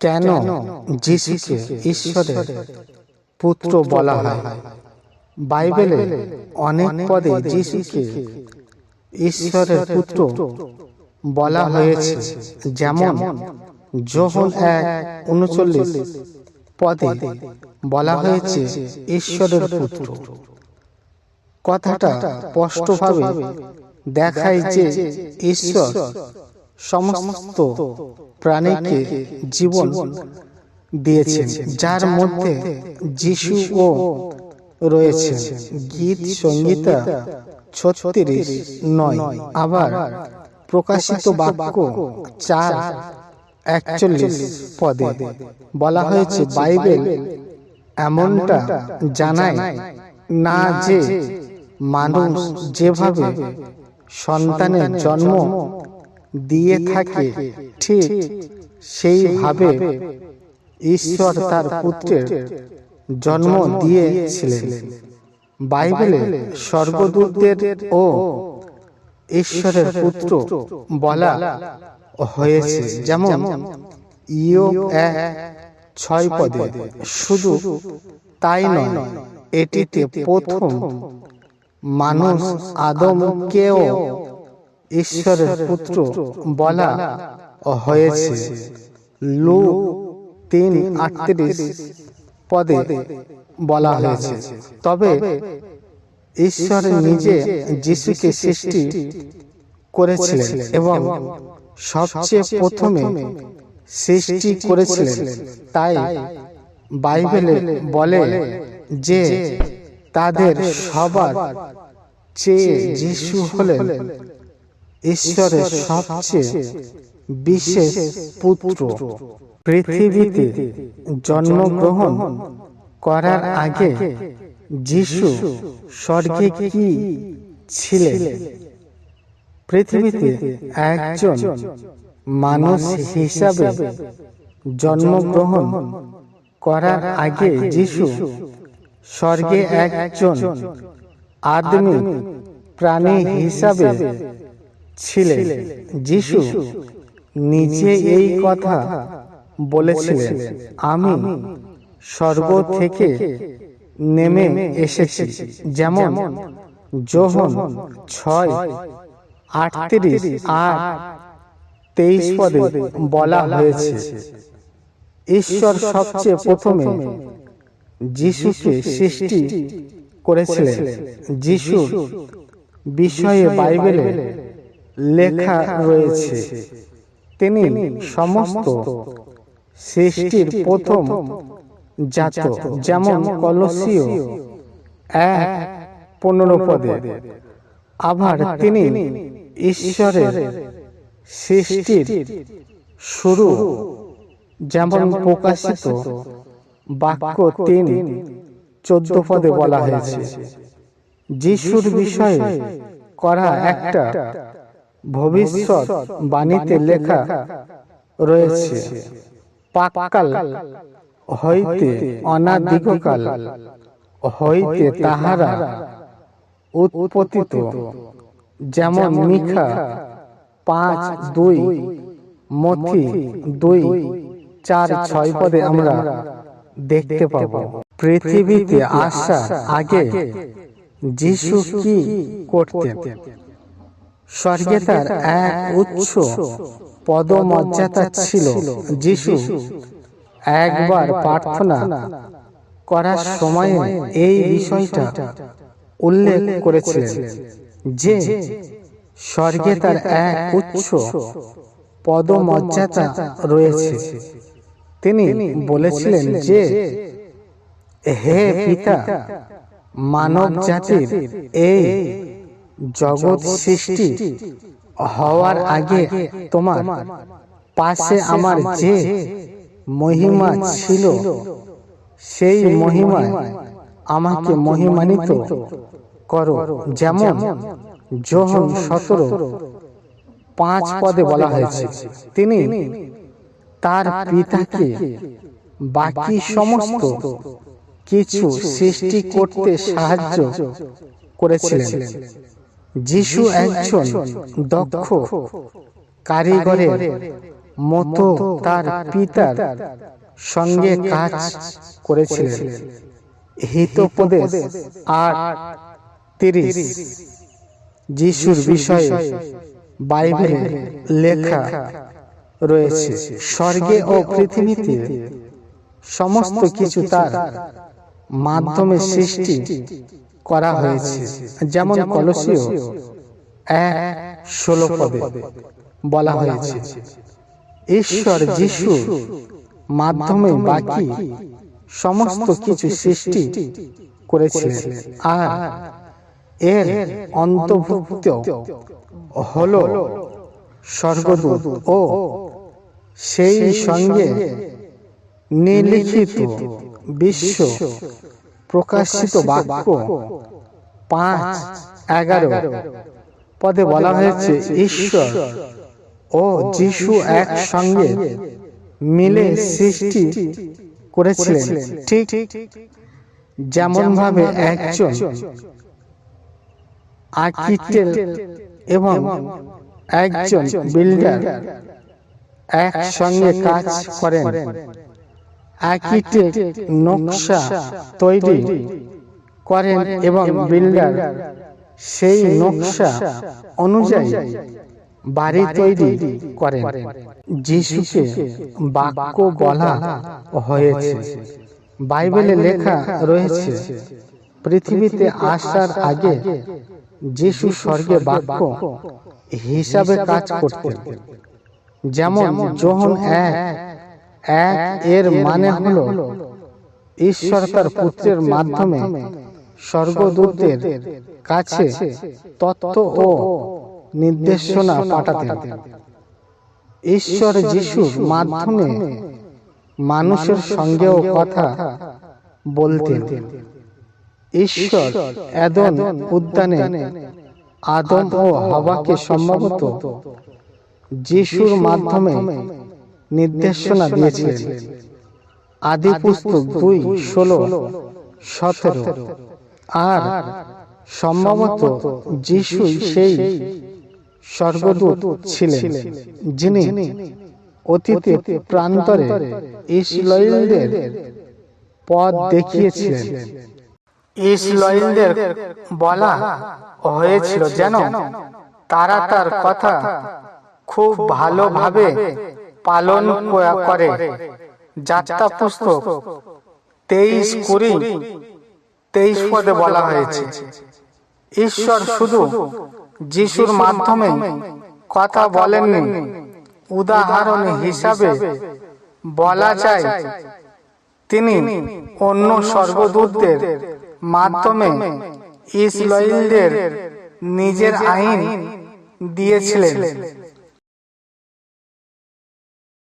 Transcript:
কেন যিশুকে ঈশ্বরের পুত্র বলা হয়? বাইবেলে অনেক পদে যিশুকে ঈশ্বরের পুত্র বলা হয়েছে। যেমন যোহন এক উনচল্লিশ পদে বলা হয়েছে, ঈশ্বরের পুত্র। কথাটা স্পষ্টভাবে দেখায় যে ঈশ্বর সমস্ত প্রাণীকে জীবন দিয়েছেন, যার মধ্যে যিশু ও রয়েছে গীত সংগীতা ছত্রিশ নয়। আবার প্রকাশিত বাক্য চার একচল্লিশ পদে বলা হয়েছে, বাইবেল এমনটা জানায় না যে মানুষ যেভাবে সন্তানের জন্ম দিয়ে থাকে। ঠিক সেইভাবে ঈশ্বর তার পুত্রের জন্ম দিয়েছিলেন। বাইবেলে স্বর্গদূতদের ও ঈশ্বরের পুত্র বলা হয়েছে। যেমন ইও এক ছয় পদে শুধু তাই নয় এটিতে প্রথম মানুষ আদমকেও ঈশ্বরের পুত্র বলা হয়েছে। লু তিন আটত্রিশ পদে বলা হয়েছে। তবে ঈশ্বর নিজে যিশুকে সৃষ্টি করেছিলেন এবং সবচেয়ে প্রথমে সৃষ্টি করেছিলেন। তাই বাইবেলে বলে যে তাদের সবার চেয়ে যিশু হলেন। ঈশ্বরের সবচেয়ে বিশেষ পুত্র পৃথিবীতে জন্মগ্রহণ করার আগে যিশু স্বর্গে কি ছিলেন? পৃথিবীতে একজন মানুষ হিসাবে জন্মগ্রহণ করার আগে যিশু স্বর্গে একজন আদমি প্রাণী হিসাবে ছিলেন। যিশু নিজে এই কথা বলেছিলেন, আমি স্বর্গ থেকে নেমে এসেছি, যেমন যোহন ছয় আটত্রিশ আর তেইশ পদে বলা হয়েছে, ঈশ্বর সবচেয়ে প্রথমে যিশুকে সৃষ্টি করেছিলেন। যিশুর বিষয়ে বাইবেলে লেখা রয়েছে। তিনি সমস্ত সৃষ্টির প্রথম জাত যেমন কলসীয় এক পনেরো পদে। আবার তিনি ঈশ্বরের সৃষ্টির শুরু যেমন প্রকাশিত বাক্য তিন চোদ্দ পদে বলা হয়েছে। যিশুর বিষয়ে করা একটা ভবিষ্যৎ বাণীতে লেখা রয়েছে পাকাল হইতে অনাদিগকাল হইতে তাহারা উৎপতিত। যেমন মিখা পাঁচ দুই, মথি দুই, চার ছয় পদে আমরা দেখতে পাব। পৃথিবীতে আসার আগে যিশু কি করতেন? স্বর্গে তার এক উচ্চ পদমর্যাদা ছিল। যিশু একবার প্রার্থনা করার সময়ে এই বিষয়টা উল্লেখ করেছিলেন যে স্বর্গে তার এক উচ্চ পদমর্যাদা রয়েছে। তিনি বলেছিলেন যে, হে পিতা মানব জাতির এই জগৎ সৃষ্টি হওয়ার আগে তোমার পাশে আমার যে মহিমা ছিল, সেই মহিমায় আমাকে মহিমানিত করো। যেমন যোহন সতেরো, পাঁচ পদে বলা হয়েছে, তিনি তার পিতাকে বাকি সমস্ত কিছু সৃষ্টি করতে সাহায্য করেছিলেন। যিশু একজন দক্ষ কারিগরের মতো তার পিতার সঙ্গে কাজ করেছিলেন। হিতোপদেশ আর তিরিশ। যিশুর বিষয়ে বাইবেলে লেখা রয়েছে স্বর্গে ও পৃথিবীতে সমস্ত কিছু তার মাধ্যমে সৃষ্টি। করা হয়েছে। যেমন কলসীয় এক ষোলো পদে বলা হয়েছে। ঈশ্বর যিশু মাধ্যমে বাকি সমস্ত কিছু সৃষ্টি করেছিলেন। আর এর অন্তর্ভুক্ত হল স্বর্গদূত ও সেই সঙ্গে নিলিখিত বিশ্ব প্রকাশিত বাক্য পাঁচ এগারো। পদে বলা হয়েছে ঈশ্বর ও যিশু এক সঙ্গে মিলে সৃষ্টি করেছিলেন। ঠিক যেমন ভাবে একজন আর্কিটেক্ট এবং একজন বিল্ডার এক সঙ্গে কাজ করেন। আর্কিটেক্ট নকশা তৈরি করেন এবং বিল্ডার। সেই নকশা অনুযায়ী বাড়ি তৈরি করেন। যিশুকে বাক্য বলা হয়েছে। বাইবেলে লেখা রয়েছে পৃথিবীতে আসার আগে যিশু স্বর্গে বাক্য হিসাবে কাজ করতেন। যেমন যোহন এক এক এর মানে হলো, ঈশ্বর তার পুত্রের মাধ্যমে স্বর্গদূতদের কাছে তত্ত্ব ও নির্দেশনা পাঠাতেন। ঈশ্বর যিশুর মাধ্যমে মানুষের সঙ্গেও কথা বলতেন। ঈশ্বর এদন উদ্যানে আদম ও হাওয়াকে সম্ভবত যিশুর মাধ্যমে নির্দেশনা দিয়েছিলেন। আদি পুস্তক দুই, ষোলো, সতেরো। আর সম্ভবত যিশুই সেই স্বর্গদূত ছিলেন, যিনি অতীতে প্রান্তরে ইসরায়েলদের পথ দেখিয়েছিলেন। ইসরায়েলদের বলা হয়েছিল যেন তারা তার কথা খুব ভালোভাবে পালন করে যাত্রা পুস্তক। তেইশ কুড়ি। তেইশ পদে বলা হয়েছে। ঈশ্বর শুধু যিশুর মাধ্যমে কথা বলেননি। উদাহরণ হিসাবে বলা যায় তিনি অন্য সর্বদূতদের মাধ্যমে ইসরায়েলদের নিজের আইন দিয়েছিলেন।